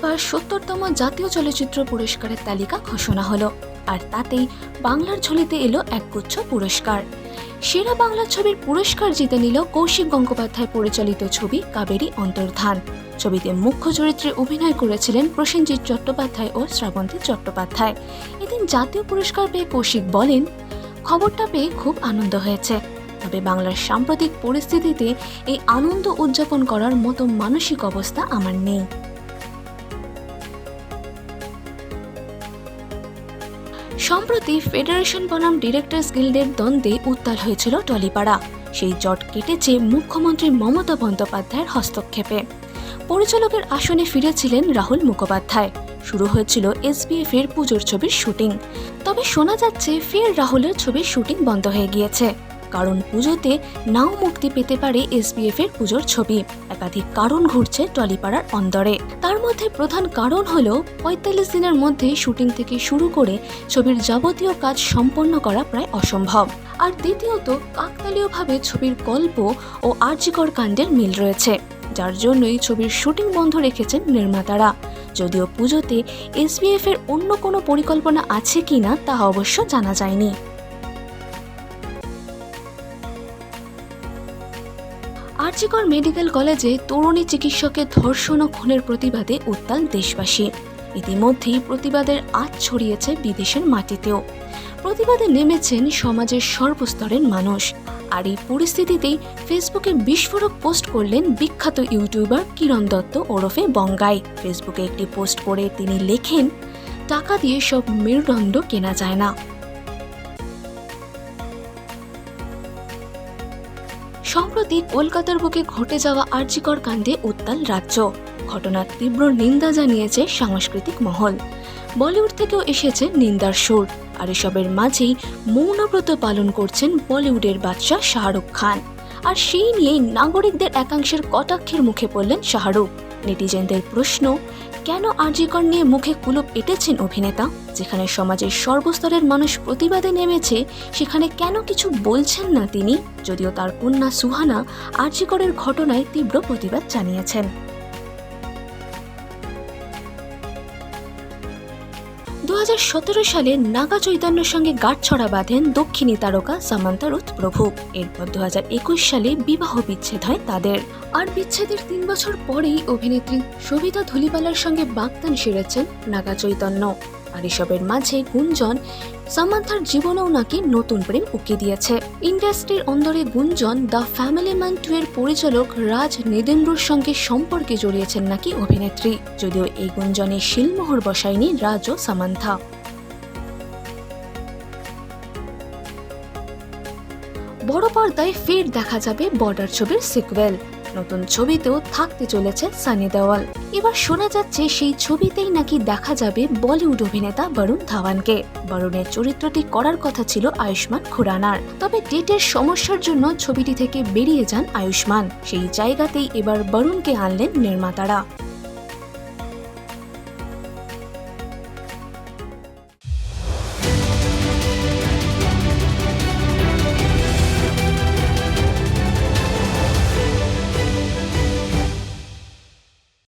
লোকসভার সত্তরতম জাতীয় চলচ্চিত্র পুরস্কারের তালিকা ঘোষণা হলো, আর তাতেই বাংলার ঝুলিতে এলো একগুচ্ছ পুরস্কার। সেরা বাংলা ছবির পুরস্কার জিতে নিল কৌশিক গঙ্গোপাধ্যায় পরিচালিত ছবি কাবেরী অন্তর্ধান। ছবিতে মুখ্য চরিত্রে অভিনয় করেছিলেন প্রসেনজিৎ চট্টোপাধ্যায় ও শ্রাবন্তী চট্টোপাধ্যায়। এদিন জাতীয় পুরস্কার পেয়ে কৌশিক বলেন, খবরটা পেয়ে খুব আনন্দ হয়েছে। তবে বাংলার সাম্প্রতিক পরিস্থিতিতে এই আনন্দ উদযাপন করার মতো মানসিক অবস্থা আমার নেই। সম্প্রতি ফেডারেশন বনাম ডিরেক্টর্স গিল্ডের দ্বন্দ্বে উত্তাল হয়েছিল টলিপাড়া। সেই জট কেটেছে মুখ্যমন্ত্রী মমতা বন্দ্যোপাধ্যায়ের হস্তক্ষেপে। পরিচালকের আসনে ফিরেছিলেন রাহুল মুখোপাধ্যায়। শুরু হয়েছিল এসবিএফ এর পুজোর ছবির শুটিং। তবে শোনা যাচ্ছে, ফের রাহুলের ছবির শুটিং বন্ধ হয়ে গিয়েছে। কারণ পুজোতে নাও মুক্তি পেতে পারে এসবিএফ এর পুজোর ছবি। একাধিক কারণ ঘুরছে টলিপাড়ার অন্দরে। তার মধ্যে প্রধান কারণ হল পঁয়তাল্লিশ দিনের মধ্যে শুটিং থেকে শুরু করে ছবির যাবতীয় কাজ সম্পন্ন করা প্রায় অসম্ভব। আর দ্বিতীয়ত, কাকতালীয়ভাবে ছবির গল্প ও আর্যিকর কাণ্ডের মিল রয়েছে। যার জন্যই ছবির শুটিং বন্ধ রেখেছেন নির্মাতারা। যদিও পুজোতে এসবিএফ এর অন্য কোনো পরিকল্পনা আছে কিনা তা অবশ্য জানা যায়নি। আরজিকর মেডিকেল কলেজে তরুণী চিকিৎসকের ধর্ষণ ও খুনের প্রতিবাদে উত্তাল দেশবাসী। ইতিমধ্যেই প্রতিবাদের আজ ছড়িয়েছে বিদেশের মাটিতেও। প্রতিবাদে নেমেছেন সমাজের সর্বস্তরের মানুষ। আর এই পরিস্থিতিতেই ফেসবুকে বিস্ফোরক পোস্ট করলেন বিখ্যাত ইউটিউবার কিরণ দত্ত ওরফে বঙ্গাই। ফেসবুকে একটি পোস্ট করে তিনি লেখেন, টাকা দিয়ে সব মেরুদণ্ড কেনা যায় না। সম্প্রতি কলকাতার বুকে ঘটে যাওয়া আর্যিকর কাণ্ডে উত্তাল রাজ্য। ঘটনার তীব্র নিন্দা জানিয়েছে সাংস্কৃতিক মহল। বলিউড থেকেও এসেছে নিন্দার সুর, আর এসবের মাঝেই মৌনব্রত পালন করছেন বলিউডের বাদশাহ শাহরুখ খান। আর সেই নিয়েই নাগরিকদের একাংশের কটাক্ষের মুখে পড়লেন শাহরুখ। নেটিজেনদের প্রশ্ন, কেন আরজিকর নিয়ে মুখে কুলুপ এঁটেছেন অভিনেতা? যেখানে সমাজের সর্বস্তরের মানুষ প্রতিবাদে নেমেছে, সেখানে কেন কিছু বলছেন না তিনি? যদিও তার কন্যা সুহানা আরজিকরের ঘটনায় তীব্র প্রতিবাদ জানিয়েছেন। দু হাজার সতেরো সালে নাগা চৈতন্যর সঙ্গে গাঁটছড়া বাঁধেন দক্ষিণী তারকা সামান্তা রুথ প্রভু। এরপর দু হাজার একুশ সালে বিবাহ বিচ্ছেদ হয় তাদের। আর বিচ্ছেদের তিন বছর পরেই অভিনেত্রী সবিতা ধুলিবালার সঙ্গে বাগদান সেরেছেন নাগা চৈতন্য। আর এসবের মাঝে গুঞ্জন, সামান্থার জীবনেও নাকি নতুন প্রেম উকি দিয়েছে। ইন্ডাস্ট্রির অন্দরে গুঞ্জন, দ্য ফ্যামিলি ম্যান টু এর পরিচালক রাজ নেদেন্দ্রর সঙ্গে সম্পর্কে জড়িয়েছেন নাকি অভিনেত্রী, যদিও এই গুঞ্জনে শিলমোহর বসায়নি রাজ ও সামান্থা। বড় পর্দায় ফের দেখা যাবে বর্ডার ছবির সিকুয়েল নতুন ছবিতেও থাকতে চলেছে সানি দেওয়াল। এবার শোনা যাচ্ছে সেই ছবিতেই নাকি দেখা যাবে বলিউড অভিনেতা বরুণ ধাওয়ানকে। বরুণের চরিত্রটি করার কথা ছিল আয়ুষ্মান খুরানার। তবে ডেটের সমস্যার জন্য ছবিটি থেকে বেরিয়ে যান আয়ুষ্মান। সেই জায়গাতেই এবার বরুণকে আনলেন নির্মাতারা।